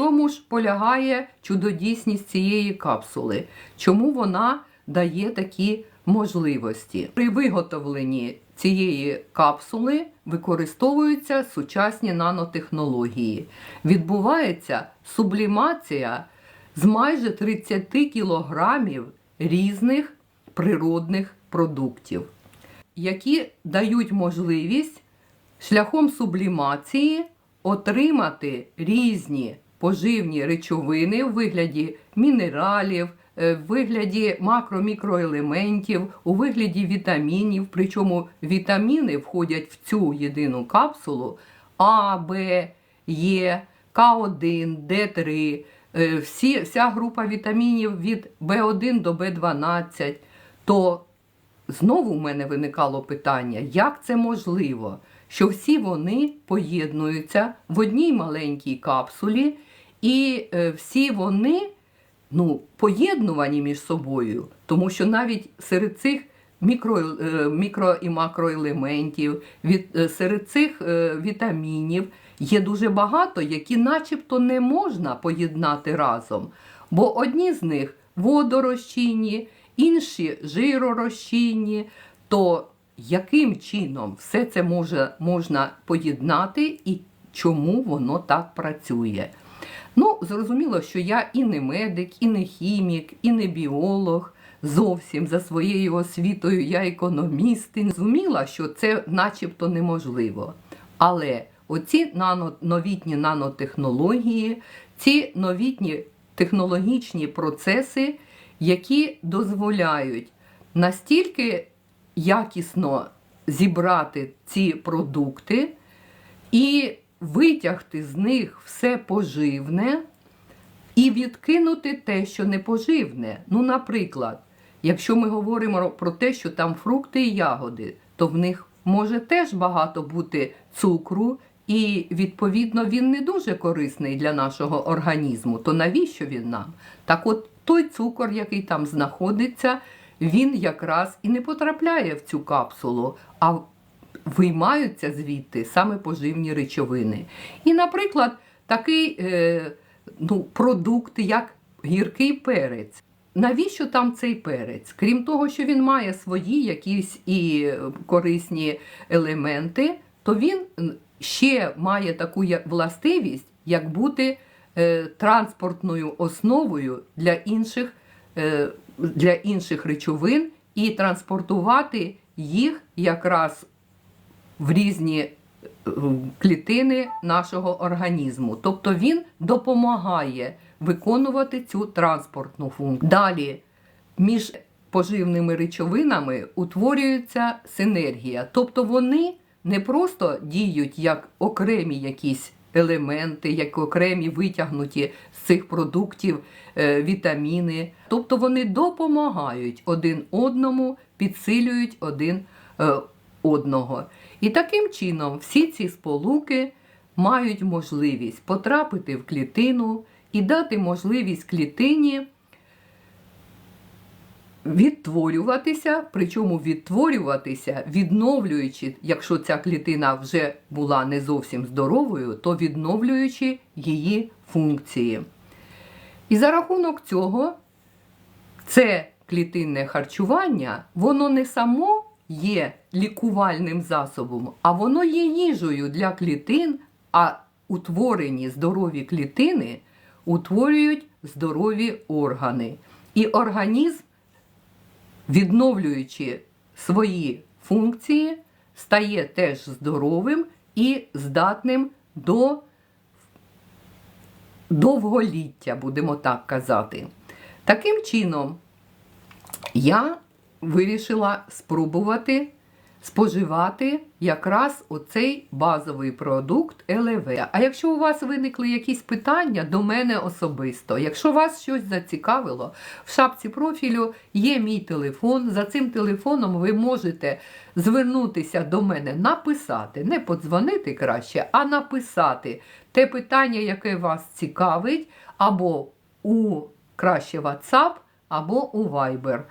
чому ж полягає чудодійсність цієї капсули? Чому вона дає такі можливості? При виготовленні цієї капсули використовуються сучасні нанотехнології. Відбувається сублімація з майже 30 кілограмів різних природних продуктів, які дають можливість шляхом сублімації отримати різні поживні речовини в вигляді мінералів, е, в вигляді макро-мікроелементів, у вигляді вітамінів. Причому вітаміни входять в цю єдину капсулу А, Б, Е, К1, Д3, е, всі, вся група вітамінів від В1 до В12. То знову в мене виникало питання, як це можливо, що всі вони поєднуються в одній маленькій капсулі, і е, всі вони ну, поєднувані між собою, тому що навіть серед цих мікро, е, мікро і макроелементів, від, е, серед цих вітамінів є дуже багато, які начебто не можна поєднати разом. Бо одні з них водорозчинні, інші жиророзчинні, то яким чином все це може, можна поєднати і чому воно так працює? Ну, зрозуміло, що я і не медик, і не хімік, і не біолог. Зовсім за своєю освітою я економіст і зрозуміла, що це начебто неможливо. Але оці нано, новітні нанотехнології, ці новітні технологічні процеси, які дозволяють настільки якісно зібрати ці продукти і витягти з них все поживне і відкинути те, що не поживне. Ну, наприклад, якщо ми говоримо про те, що там фрукти і ягоди, то в них може теж багато бути цукру, і, відповідно, він не дуже корисний для нашого організму. То навіщо він нам? Так от той цукор, який там знаходиться, він якраз і не потрапляє в цю капсулу, а виймаються звідти саме поживні речовини. І, наприклад, такий е, ну, продукт, як гіркий перець. Навіщо там цей перець? Крім того, що він має свої якісь і корисні елементи, то він ще має таку властивість, як бути е, транспортною основою для інших, е, для інших речовин і транспортувати їх якраз в різні е, клітини нашого організму. Тобто він допомагає виконувати цю транспортну функцію. Далі між поживними речовинами утворюється синергія. Тобто вони не просто діють як окремі якісь елементи, як окремі витягнуті з цих продуктів е, вітаміни. Тобто вони допомагають один одному, підсилюють один е, одного. І таким чином всі ці сполуки мають можливість потрапити в клітину і дати можливість клітині відтворюватися, причому відтворюватися, відновлюючи, якщо ця клітина вже була не зовсім здоровою, то відновлюючи її функції. І за рахунок цього це клітинне харчування, воно не само є лікувальним засобом, а воно є їжею для клітин, а утворені здорові клітини утворюють здорові органи. І організм, відновлюючи свої функції, стає теж здоровим і здатним до довголіття, будемо так казати. Таким чином, я вирішила спробувати споживати якраз оцей базовий продукт ЛВ. А якщо у вас виникли якісь питання до мене особисто, якщо вас щось зацікавило, в шапці профілю є мій телефон. За цим телефоном ви можете звернутися до мене, написати, не подзвонити краще, а написати те питання, яке вас цікавить, або у краще WhatsApp, або у Viber.